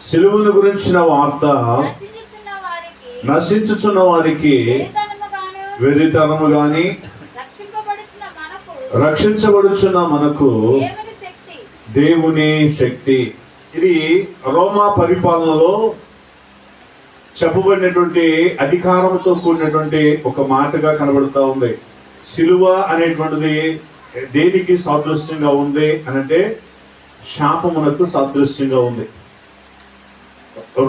సిలువను గుర్చిన వార్త నశించుచున్న వారికి వెరితనము గాని రక్షించబడుచున్న మనకు దేవుని శక్తి దేవుని శక్తి. ఇది రోమా పరిపాలనలో చెప్పబడినటువంటి అధికారంతో కూడినటువంటి ఒక మాటగా కనబడుతూ ఉంది. సిలువ అనేటువంటిది దేనికి సాదృశ్యంగా ఉంది అనంటే శాపమునకు సాదృశ్యంగా ఉంది.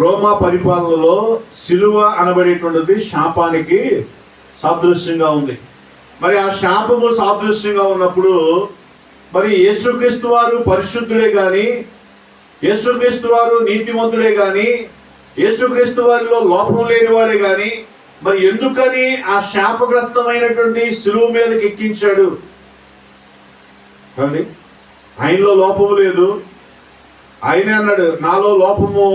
రోమా పరిపాలనలో సిలువ అనబడేటువంటిది శాపానికి సాదృశ్యంగా ఉంది. మరి ఆ శాపము సాదృశ్యంగా ఉన్నప్పుడు మరి యేసుక్రీస్తు వారు పరిశుద్ధుడే గాని యేసుక్రీస్తు వారు నీతిమంతుడే గాని యేసుక్రీస్తు వారిలో లోపం లేనివాడే గాని మరి ఎందుకని ఆ శాపగ్రస్తమైనటువంటి సిలువ మీదకి ఎక్కించాడు? ఏమండి? ఆయనలో లోపము లేదు. ఆయనే అన్నాడు నాలో లోపము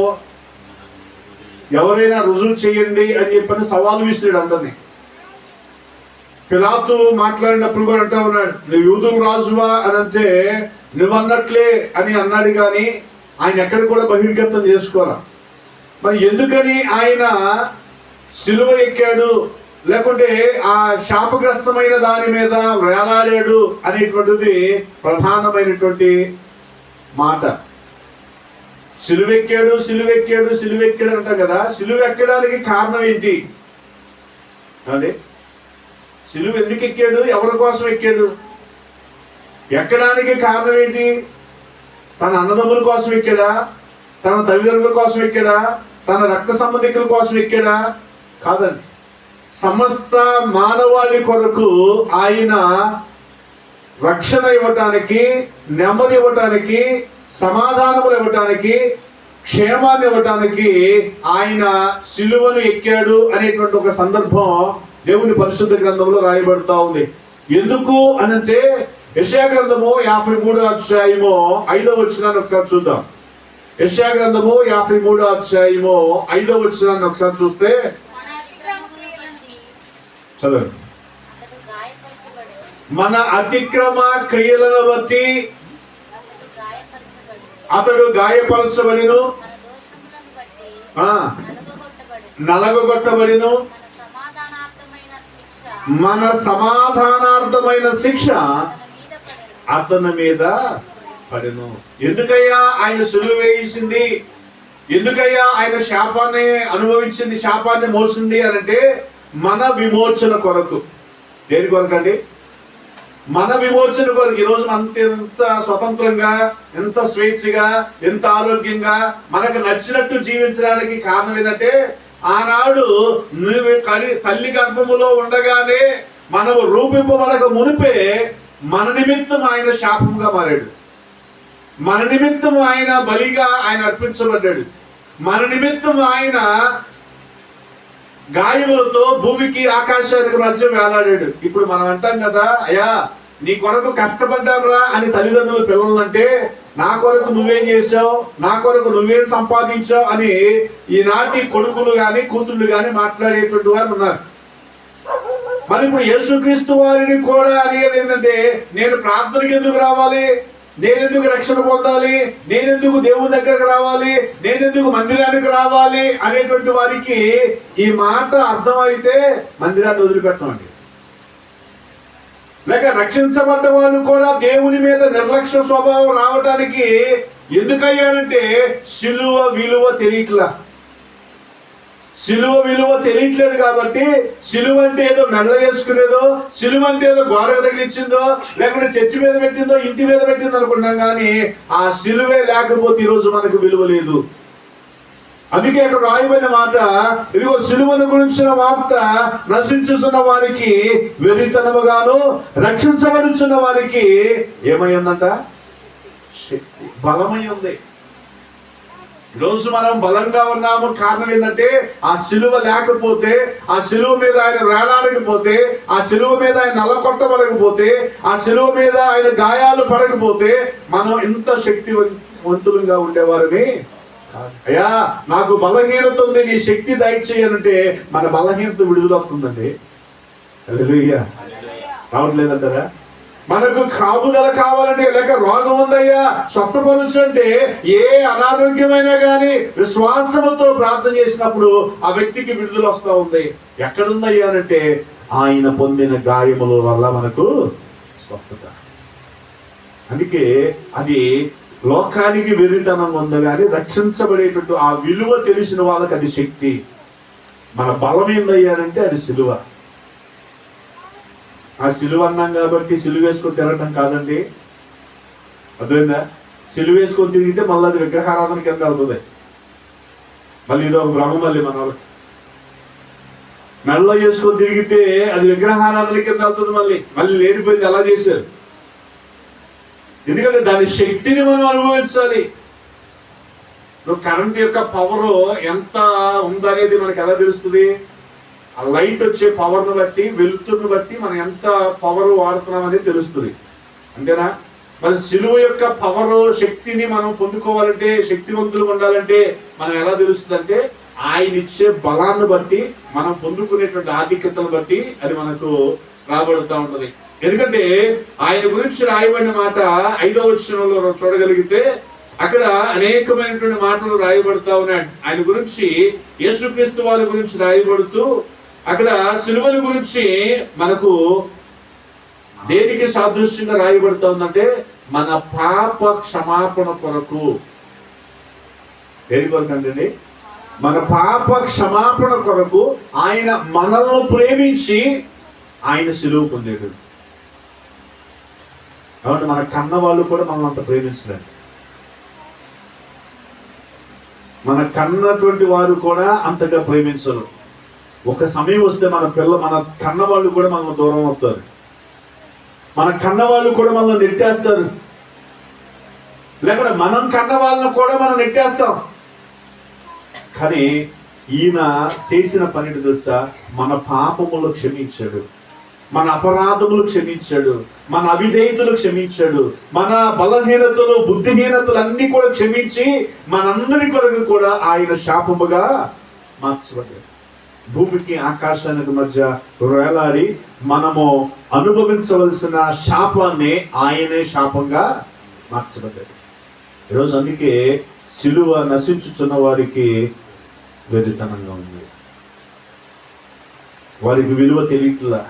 ఎవరైనా రుజువు చేయండి అని చెప్పని సవాలు విసిరాడు అందరినీ. పిలాతు మాట్లాడినప్పుడు కూడా అంటా ఉన్నాడు నువ్వు యూదుకు రాజువా? అని అంటే నువ్వు అన్నట్లే అని అన్నాడు కానీ ఆయన ఎక్కడ కూడా బహిర్గతం చేసుకోరా మరి ఎందుకని ఆయన సిలువ ఎక్కాడు? లేకుంటే ఆ శాపగ్రస్తమైన దాని మీద వేలాడాడు అనేటువంటిది ప్రధానమైనటువంటి మాట. సిలువెక్కాడు సిలువెక్కాడు సిలువెక్కాడు అంటాం కదా సిలువ ఎక్కడానికి కారణం ఏంటి? అదే సిలువ ఎందుకు ఎక్కాడు? ఎవరి కోసం ఎక్కాడు? ఎక్కడానికి కారణం ఏంటి? తన అన్నదమ్ముల కోసం ఎక్కాడా? తన తల్లిదండ్రుల కోసం ఎక్కాడా? తన రక్త సంబంధికుల కోసం ఎక్కాడా? కాదండి. సమస్త మానవాళి కొరకు ఆయన రక్షణ ఇవ్వటానికి నెమ్మది ఇవ్వటానికి సమాధానములు ఇవ్వటానికి క్షేమాన్ని ఇవ్వటానికి ఆయన సిలువను ఎక్కాడు అనేటువంటి ఒక సందర్భం దేవుని పరిశుద్ధ గ్రంథంలో రాయబడుతూ ఉంది. ఎందుకు అనంటే యశా గ్రంథము యాభై మూడో అధ్యాయము ఐదో వచ్చినాన్ని ఒకసారి చూద్దాం. యశా గ్రంథము యాభై మూడో అధ్యాయము ఐదో వచ్చినాన్ని ఒకసారి చూస్తే చదవండి. మన అతిక్రమ క్రియలను బట్టి అతడు గాయపరచబడి అతడు గాయపరచబడిను నలగొట్టబడిను. మన సమాధానార్థమైన శిక్ష అతని మీద పడెను. ఎందుకయ్యా ఆయన సులువు వేయించింది? ఎందుకయ్యా ఆయన శాపాన్ని అనుభవించింది శాపాన్ని మోసింది అని అంటే మన విమోచన కొరకు. దేని కొరకండి? మన విమోచన కొరకు. ఈ అంత ఎంత స్వతంత్రంగా ఎంత స్వేచ్ఛగా ఎంత ఆరోగ్యంగా మనకు నచ్చినట్టు జీవించడానికి కారణం ఏంటంటే ఆనాడు నువ్వు కలి తల్లి గర్భములో ఉండగానే మనము రూపింపబడక మునిపే మన నిమిత్తం ఆయన శాపంగా మారాడు. మన నిమిత్తం ఆయన బలిగా ఆయన అర్పించబడ్డాడు. మన నిమిత్తం ఆయన గాయములతో భూమికి ఆకాశానికి మధ్య వేలాడాడు. ఇప్పుడు మనం అంటాం కదా అయ్యా నీ కొరకు కష్టపడ్డారా అని తల్లిదండ్రులు పిల్లలు అంటే నా కొరకు నువ్వేం చేసావు నా కొరకు నువ్వేం సంపాదించావు? అని ఈనాటి కొడుకులు గాని కూతుళ్ళు గాని మాట్లాడేటువంటి వారు ఉన్నారు. మరి ఇప్పుడు యేసుక్రీస్తు వారిని కూడా అనేది ఏంటంటే నేను ప్రార్థనకి ఎందుకు రావాలి? నేనెందుకు రక్షణ పొందాలి? నేనెందుకు దేవుని దగ్గరకు రావాలి? నేనెందుకు మందిరానికి రావాలి? అనేటువంటి వారికి ఈ మాట అర్థమైతే మందిరాన్ని వదిలిపెట్టమండి లేక రక్షించబడ్డ వాళ్ళు కూడా దేవుని మీద నిర్లక్ష్య స్వభావం రావడానికి ఎందుకయ్యారంటే సిలువ విలువ తెలియట్లా. సిలువ విలువ తెలియట్లేదు కాబట్టి సిలువ అంటే ఏదో మెల్ల చేసుకునేదో సిలువ అంటే ఏదో గోడకు తగిలిచ్చిందో లేకుంటే చర్చి మీద పెట్టిందో ఇంటి మీద పెట్టిందో అనుకుంటాం కానీ ఆ సిలువే లేకపోతే ఈరోజు మనకు విలువ లేదు. అందుకే అక్కడ రాయబడిన మాట ఇదిగో సిలువను గురించిన వార్త నశించుతున్న వారికి వెరితనముగాను రక్షించబడుచున్న వారికి ఏమై ఉందంట? శక్తి బలమై ఉంది. ఈరోజు మనం బలంగా ఉన్నాము. కారణం ఏంటంటే ఆ సిలువ లేకపోతే ఆ సిలువ మీద ఆయన వేలాడకపోతే ఆ సిలువ మీద ఆయన నలకొట్టబడకపోతే ఆ సిలువ మీద ఆయన గాయాలు పడకపోతే మనం ఇంత శక్తివంతులుగా ఉండేవారిని అయ్యా నాకు బలహీనత ఉంది నీ శక్తి దయచేయనంటే మన బలహీనత విడుదలవుతుందండి. రావట్లేదంటారా? మనకు కాపుదల కావాలంటే లేక రోగం ఉందయ్యా. స్వస్థపరచు అంటే ఏ అనారోగ్యమైనా కానీ విశ్వాసముతో ప్రార్థన చేసినప్పుడు ఆ వ్యక్తికి విడుదల వస్తూ ఉంది. ఎక్కడుందయ్యా అంటే ఆయన పొందిన గాయముల వల్ల మనకు స్వస్థత. అందుకే అది లోకానికి వెర్రితనం ఉంది కానీ రక్షించబడేటట్టు ఆ విలువ తెలిసిన వాళ్ళకి అది శక్తి. మన బలం ఏందయ్యానంటే అది సిలువ. ఆ సిలువ అన్నాం కాబట్టి సిలువ వేసుకొని తిరగటం కాదండి. అర్థమైందా? సిలువ వేసుకొని తిరిగితే మళ్ళీ అది విగ్రహారాధన కింద అవుతుంది. మళ్ళీ ఇదో భ్రమ మళ్ళీ మన వాళ్ళకి. మెల్ల చేసుకొని తిరిగితే అది విగ్రహారాధన కింద అవుతుంది మళ్ళీ. మళ్ళీ లేనిపోయింది ఎలా చేశారు? ఎందుకంటే దాని శక్తిని మనం అనుభవించాలి. నువ్వు కరెంట్ యొక్క పవర్ ఎంత ఉందనేది మనకి ఎలా తెలుస్తుంది? ఆ లైట్ వచ్చే పవర్ను బట్టి వెలుతురును బట్టి మనం ఎంత పవర్ వాడుతున్నాం అనేది తెలుస్తుంది. అంతేనా? మరి సిలువ యొక్క పవర్ శక్తిని మనం పొందుకోవాలంటే శక్తివంతులు ఉండాలంటే మనం ఎలా తెలుస్తుంది అంటే ఆయన ఇచ్చే బలాన్ని బట్టి మనం పొందుకునేటువంటి ఆధిక్యతను బట్టి అది మనకు రాబడుతూ ఉంటుంది. ఎందుకంటే ఆయన గురించి రాయబడిన మాట ఐదో వచనంలో చూడగలిగితే అక్కడ అనేకమైనటువంటి మాటలు రాయబడతా ఉన్నాయి. ఆయన గురించి యేసుక్రీస్తు వారి గురించి రాయబడుతూ అక్కడ సిలువల గురించి మనకు దేనికి సాదృశ్యంగా రాయబడుతా ఉందంటే మన పాప క్షమాపణ కొరకు. దేని కొరకు మన పాప క్షమాపణ కొరకు ఆయన మనల్ని ప్రేమించి ఆయన సిలువు పొందాడు. కాబట్టి మన కన్న వాళ్ళు కూడా మనల్ని అంత ప్రేమించలేదు మన కన్నటువంటి వారు కూడా అంతగా ప్రేమించరు. ఒక సమయం వస్తే మన పిల్ల మన కన్న వాళ్ళు కూడా మనల్ని దూరం అవుతారు. మన కన్న వాళ్ళు కూడా మనల్ని నెట్టేస్తారు. లేకపోతే మనం కన్నవాళ్ళను కూడా మనం నెట్టేస్తాం. కానీ ఈయన చేసిన పనిటి తెలుసా? మన పాపములు క్షమించాడు. మన అపరాధములు క్షమించాడు. మన అవిధేయతలు క్షమించాడు. మన బలహీనతలు బుద్ధిహీనతలు అన్ని కూడా క్షమించి మనందరి కొరకు కూడా ఆయన శాపముగా మార్చబడ్డాడు. భూమికి ఆకాశానికి మధ్య వేలాడి మనము అనుభవించవలసిన శాపాన్ని ఆయనే శాపంగా మార్చబడ్డాడు. ఈరోజు అందుకే సిలువ నశించుచున్న వారికి వెరితనంగా ఉంది. వారికి విలువ తెలియట్లా.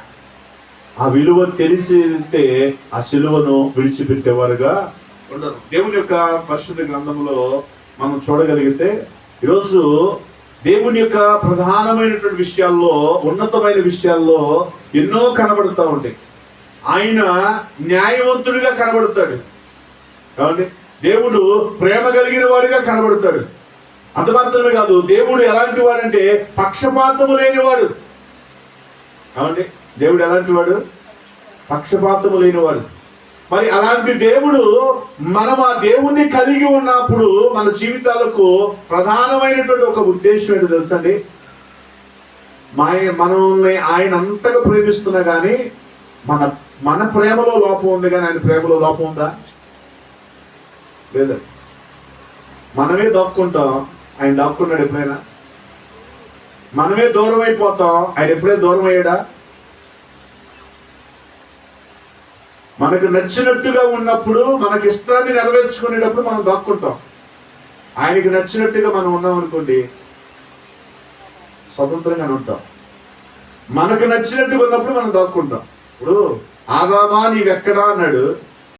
ఆ విలువ తెలిసితే ఆ సిలువను విడిచిపెట్టేవారుగా ఉండరు. దేవుని యొక్క పరిశుద్ధ గ్రంథంలో మనం చూడగలిగితే ఈరోజు దేవుని యొక్క ప్రధానమైనటువంటి విషయాల్లో ఉన్నతమైన విషయాల్లో ఎన్నో కనబడుతూ ఉంటాయి. ఆయన న్యాయవంతుడిగా కనబడతాడు. కాబట్టి దేవుడు ప్రేమ కలిగిన వాడిగా కనబడతాడు. అంత మాత్రమే కాదు దేవుడు ఎలాంటి వాడంటే పక్షపాతము లేనివాడు. కాబట్టి దేవుడు ఎలాంటి వాడు? పక్షపాతము లేనివాడు. మరి అలాంటి దేవుడు మనం ఆ దేవుణ్ణి కలిగి ఉన్నప్పుడు మన జీవితాలకు ప్రధానమైనటువంటి ఒక ఉద్దేశం ఏంటో తెలుసండి? మా మనల్ని ఆయన అంతగా ప్రేమిస్తున్నా కానీ మన మన ప్రేమలో లోపం ఉంది కానీ ఆయన ప్రేమలో లోపం ఉందా? లేదు. మనమే దాక్కుంటాం ఆయన దాక్కున్నాడు ఎప్పుడైనా. మనమే దూరం అయిపోతాం ఆయన ఎప్పుడే దూరం అయ్యాడా మనకు నచ్చినట్టుగా ఉన్నప్పుడు మనకి ఇష్టాన్ని నెరవేర్చుకునేటప్పుడు మనం దాక్కుంటాం. ఆయనకి నచ్చినట్టుగా మనం ఉన్నాం అనుకోండి స్వతంత్రంగా ఉంటాం. మనకు నచ్చినట్టుగా ఉన్నప్పుడు మనం దాక్కుంటాం. ఇప్పుడు ఆదామా నీవెక్కడా అన్నాడు